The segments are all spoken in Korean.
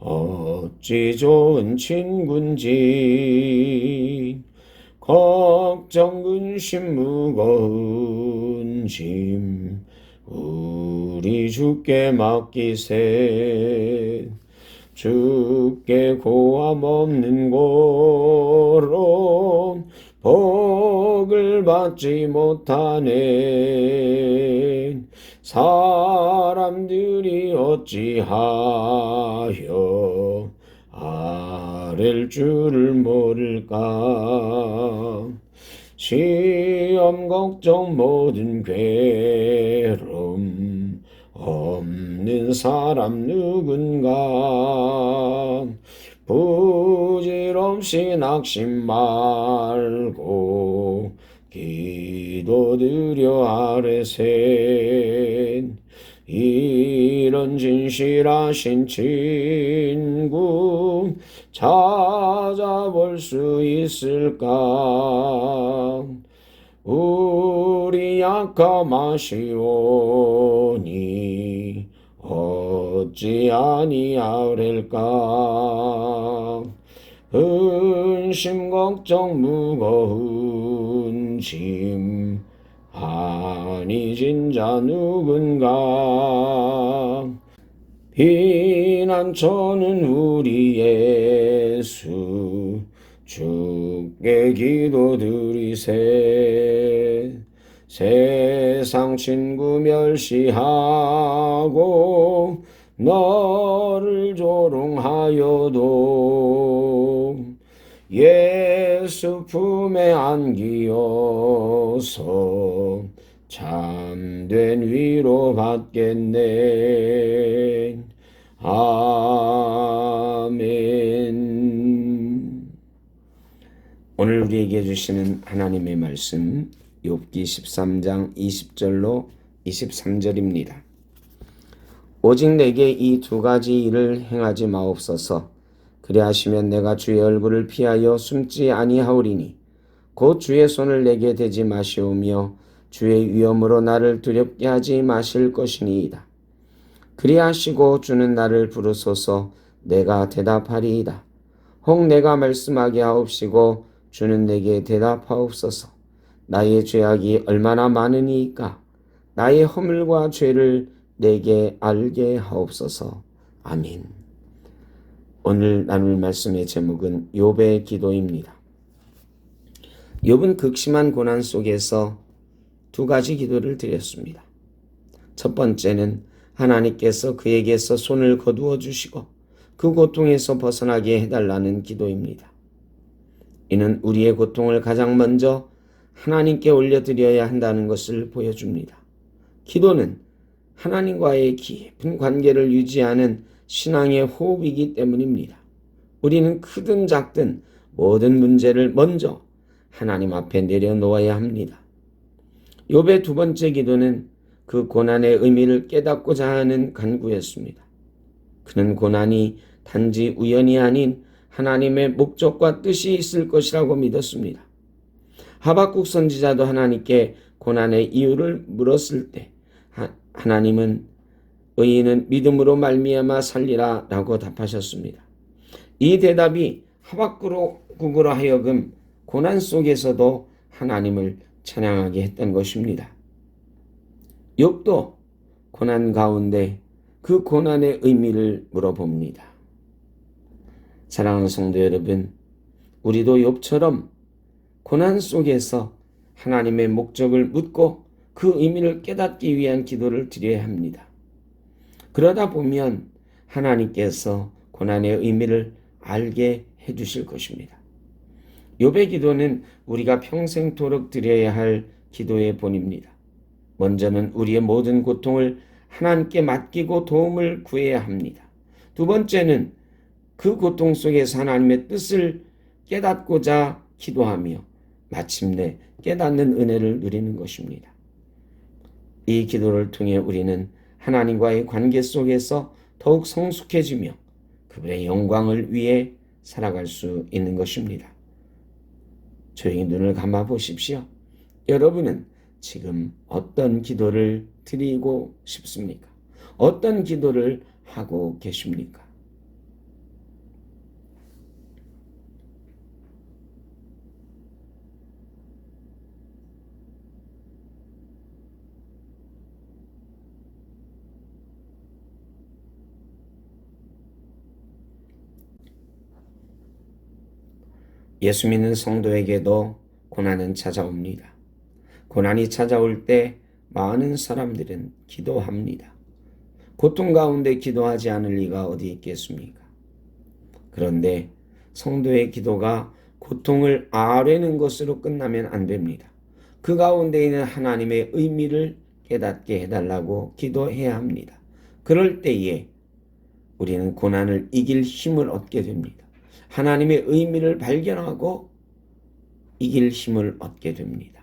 어찌 좋은 친군지. 걱정 근심 무거운 짐 우리 주께 맡기세. 주께 고함 없는 고로 복을 받지 못하네 사람들이 어찌하여 아랠 줄을 모를까? 시험 걱정 모든 괴로움 없는 사람 누군가? 부질없이 낙심 말고 기 도 드려 아뢰세 이런 진실하신 친구 찾아볼 수 있을까? 우리 약함하시오니 어찌 아니하릴까 근심 걱정 무거운 짐 아니진 자 누군가. 비난처는 우리 예수. 주께 기도드리세. 세상 친구 멸시하고 너를 조롱하여도 예수 품에 안기어서 참된 위로 받겠네. 아멘. 오늘 우리에게 주시는 하나님의 말씀 욥기 13장 20절로 23절입니다. 오직 내게 이 두 가지 일을 행하지 마옵소서. 그리하시면 내가 주의 얼굴을 피하여 숨지 아니하오리니 곧 주의 손을 내게 대지 마시오며 주의 위엄으로 나를 두렵게 하지 마실 것이니이다. 그리하시고 주는 나를 부르소서 내가 대답하리이다. 혹 내가 말씀하게 하옵시고 주는 내게 대답하옵소서. 나의 죄악이 얼마나 많으니까 나의 허물과 죄를 내게 알게 하옵소서. 아멘. 오늘 나눌 말씀의 제목은 욥의 기도입니다. 욥은 극심한 고난 속에서 두 가지 기도를 드렸습니다. 첫 번째는 하나님께서 그에게서 손을 거두어 주시고 그 고통에서 벗어나게 해달라는 기도입니다. 이는 우리의 고통을 가장 먼저 하나님께 올려드려야 한다는 것을 보여줍니다. 기도는 하나님과의 깊은 관계를 유지하는 신앙의 호흡이기 때문입니다. 우리는 크든 작든 모든 문제를 먼저 하나님 앞에 내려놓아야 합니다. 욥의 두 번째 기도는 그 고난의 의미를 깨닫고자 하는 간구였습니다. 그는 고난이 단지 우연이 아닌 하나님의 목적과 뜻이 있을 것이라고 믿었습니다. 하박국 선지자도 하나님께 고난의 이유를 물었을 때 하나님은 의인은 믿음으로 말미암아 살리라라고 답하셨습니다. 이 대답이 하박국으로 하여금 고난 속에서도 하나님을 찬양하게 했던 것입니다. 욥도 고난 가운데 그 고난의 의미를 물어봅니다. 사랑하는 성도 여러분, 우리도 욥처럼 고난 속에서 하나님의 목적을 묻고 그 의미를 깨닫기 위한 기도를 드려야 합니다. 그러다 보면 하나님께서 고난의 의미를 알게 해 주실 것입니다. 욥의 기도는 우리가 평생토록 드려야 할 기도의 본입니다. 먼저는 우리의 모든 고통을 하나님께 맡기고 도움을 구해야 합니다. 두 번째는 그 고통 속에서 하나님의 뜻을 깨닫고자 기도하며 마침내 깨닫는 은혜를 누리는 것입니다. 이 기도를 통해 우리는 하나님과의 관계 속에서 더욱 성숙해지며 그분의 영광을 위해 살아갈 수 있는 것입니다. 조용히 눈을 감아 보십시오. 여러분은 지금 어떤 기도를 드리고 싶습니까? 어떤 기도를 하고 계십니까? 예수 믿는 성도에게도 고난은 찾아옵니다. 고난이 찾아올 때 많은 사람들은 기도합니다. 고통 가운데 기도하지 않을 리가 어디 있겠습니까? 그런데 성도의 기도가 고통을 아뢰는 것으로 끝나면 안 됩니다. 그 가운데 있는 하나님의 의미를 깨닫게 해달라고 기도해야 합니다. 그럴 때에 우리는 고난을 이길 힘을 얻게 됩니다. 하나님의 의미를 발견하고 이길 힘을 얻게 됩니다.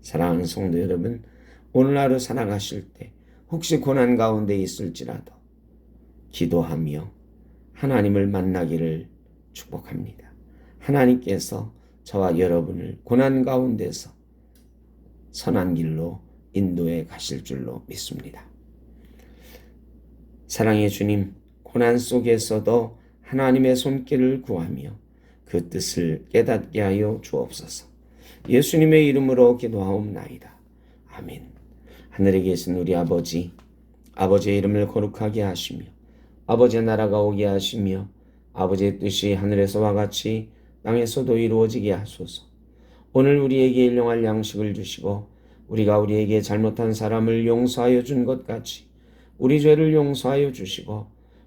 사랑하는 성도 여러분, 오늘 하루 살아가실 때 혹시 고난 가운데 있을지라도 기도하며 하나님을 만나기를 축복합니다. 하나님께서 저와 여러분을 고난 가운데서 선한 길로 인도해 가실 줄로 믿습니다. 사랑의 주님, 고난 속에서도 하나님의 손길을 구하며 그 뜻을 깨닫게 하여 주옵소서. 예수님의 이름으로 기도하옵나이다. 아멘. 하늘에 계신 우리 아버지, 아버지의 이름을 거룩하게 하시며, 아버지의 나라가 오게 하시며, 아버지의 뜻이 하늘에서와 같이 땅에서도 이루어지게 하소서. 오늘 우리에게 일용할 양식을 주시고, 우리가 우리에게 잘못한 사람을 용서하여 준 것 같이, 우리 죄를 용서하여 주시고,